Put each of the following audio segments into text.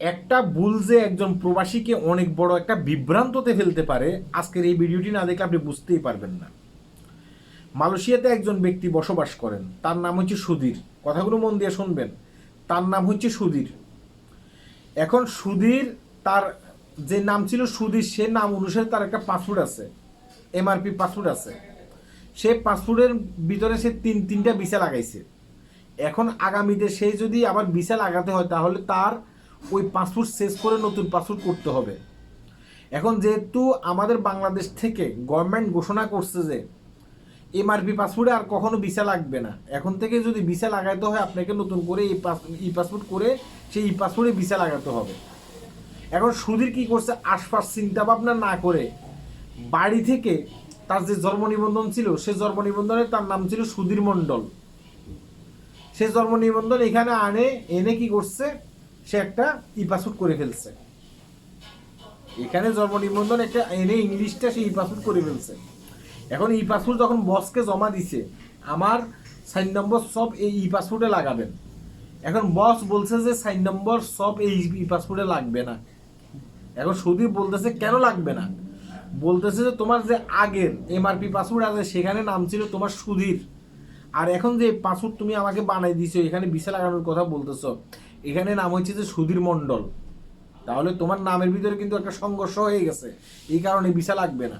একটা ভুল যে একজন প্রবাসীকে অনেক বড় একটা বিভ্রান্ততে ফেলতে পারে, আজকের এই ভিডিওটি না দেখলে আপনি বুঝতেই পারবেন না। মালয়েশিয়াতে একজন ব্যক্তি বসবাস করেন, তার নাম হচ্ছে সুধীর। কথাগুলো মন দিয়ে শুনবেন। তার নাম হচ্ছে সুধীর। এখন সুধীর তার যে নাম ছিল সুধীর, সে নাম অনুসারে তার একটা পাসপোর্ট আছে, এমআরপি পাসপোর্ট আছে। সে পাসপোর্টের ভিতরে সে তিন, তিনটা ভিসা লাগাইছে। এখন আগামীতে সে যদি আবার ভিসা লাগাতে হয়, তাহলে তার ওই পাসপোর্ট শেষ করে নতুন পাসপোর্ট করতে হবে। এখন যেহেতু আমাদের বাংলাদেশ থেকে গভর্নমেন্ট ঘোষণা করছে যে এমআরপি পাসপোর্টে আর কখনো ভিসা লাগবে না। এখন থেকে যদি ভিসা লাগাইতে হয়, আপনাকে নতুন করে এই পাস ই পাসপোর্ট করে সেই ই পাসপোর্টে ভিসা লাগাতে হবে। এখন সুধীর কি করছে? আশপাশ চিন্তা ভাবনা না করে বাড়ি থেকে তার যে জন্ম নিবন্ধন ছিল, সে জন্ম নিবন্ধনে তার নাম ছিল সুধীর মণ্ডল। সে জন্ম নিবন্ধন এখানে আনে, এনে কি করছে? সে একটা ই পাসপোর্ট করে ফেলছে। এখানে জন্ম নিবন্ধন একটা এনে ইংলিশটা সে ই পাসপোর্ট করে ফেলছে। এখন ই পাসপোর্ট যখন বসকে জমা দিছে, আমার সাইন নম্বর সব এই ই পাসপোর্টে লাগাবেন। এখন বস বলছে যে সাইন নম্বর সব এই ই পাসপোর্টে লাগবে না। এখন সুদীপ বলতেছে, কেন লাগবে না? বলতেছে যে, তোমার যে আগের এমআরপি পাসপোর্ট আছে, সেখানে নাম ছিল তোমার সুধীর। আর এখন যে পাসপোর্ট তুমি আমাকে বানাই দিছো, এখানে বিশা লাগানোর কথা বলতেছো এখানে নাম হচ্ছে যে সুধীর মণ্ডল। তাহলে তোমার নামের ভিতরে কিন্তু একটা সংঘর্ষ হয়ে গেছে। এই কারণে ভিসা লাগবে না।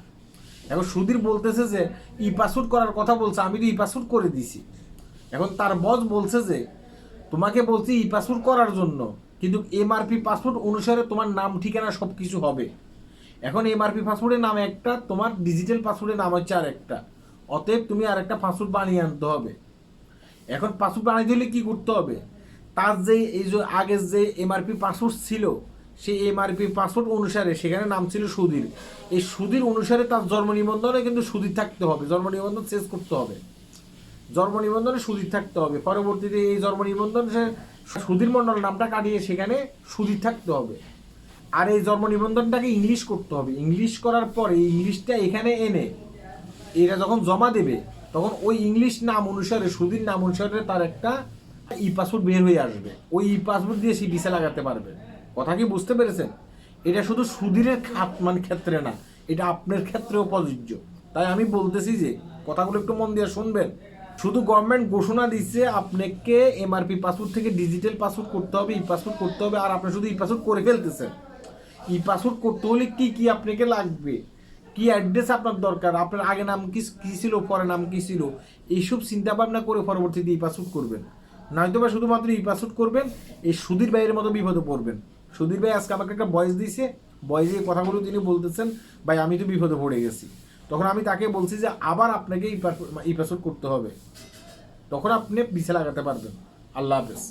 এখন সুধীর বলতেছে যে ই পাসপোর্ট করার কথা বলছে, আমি তো ই পাসপোর্ট করে দিছি। এখন তার বস বলছে যে, তোমাকে বলছি ই পাসপোর্ট করার জন্য, কিন্তু এমআরপি পাসপোর্ট অনুসারে তোমার নাম, ঠিকানা সব কিছু হবে। এখন এমআরপি পাসপোর্টের নাম একটা, তোমার ডিজিটাল পাসপোর্টের নাম হচ্ছে আর একটা। অতএব তুমি আর একটা পাসপোর্ট বানিয়ে আনতে হবে। এখন পাসপোর্ট বানিয়ে দিলে কি করতে হবে? তার যে এই যে আগের যে এমআরপি পাসপোর্ট ছিল, সেই এমআরপি পাসপোর্ট অনুসারে সেখানে নাম ছিল সুধীর। এই সুধীর অনুসারে তার জন্ম নিবন্ধনে কিন্তু সুধীর থাকতে হবে, জন্ম নিবন্ধন শেষ করতে হবে। জন্ম নিবন্ধনে সুধীর থাকতে হবে, পরবর্তীতে এই জন্ম নিবন্ধন সে সুধীর মণ্ডল নামটা কাটিয়ে সেখানে সুধীর থাকতে হবে। আর এই জন্ম নিবন্ধনটাকে ইংলিশ করতে হবে। ইংলিশ করার পরে ইংলিশটা এখানে এনে এরা যখন জমা দেবে, তখন ওই ইংলিশ নাম অনুসারে, সুধীর নাম অনুসারে তার একটা ই পাসপোর্ট বের হয়ে আসবে। ওই ই পাসপোর্ট দিয়ে সে ভিসা লাগাতে পারবে। কথা কি বুঝতে পেরেছেন? এটা শুধু সুধীরের খাত মানে ক্ষেত্রে না, এটা আপনার ক্ষেত্রেও প্রযোজ্য। তাই আমি বলতেছি যে, কথাগুলো একটু মন দিয়ে শুনবেন। শুধু গভর্নমেন্ট ঘোষণা দিচ্ছে আপনাকে এমআরপি পাসপোর্ট থেকে ডিজিটাল পাসপোর্ট করতে হবে, ই পাসপোর্ট করতে হবে, আর আপনি শুধু ই পাসপোর্ট করে ফেলতেছেন। ই পাসপোর্ট করতে হলে কি কি আপনাকে লাগবে? কি অ্যাড্রেস আপনার দরকার? আপনার আগে নাম কি কী ছিল, পরে নাম কী ছিল? এইসব চিন্তা ভাবনা করে পরবর্তীতে ই পাসপোর্ট করবেন। নয়তো বা শুধুমাত্র ই পাসপোর্ট করবেন, এই সুধীর ভাইয়ের মতো বিপদে পড়বেন। সুধীর ভাই আজকে আমাকে একটা বয়স দিয়েছে বয়সে এই কথাগুলো তিনি বলতেছেন, ভাই, আমি তো বিপদে পড়ে গেছি। তখন আমি তাকে বলছি যে, আবার আপনাকে ই পাসপোর্ট করতে হবে। তখন আপনি বিছে লাগাতে পারবেন। আল্লাহ হাফেজ।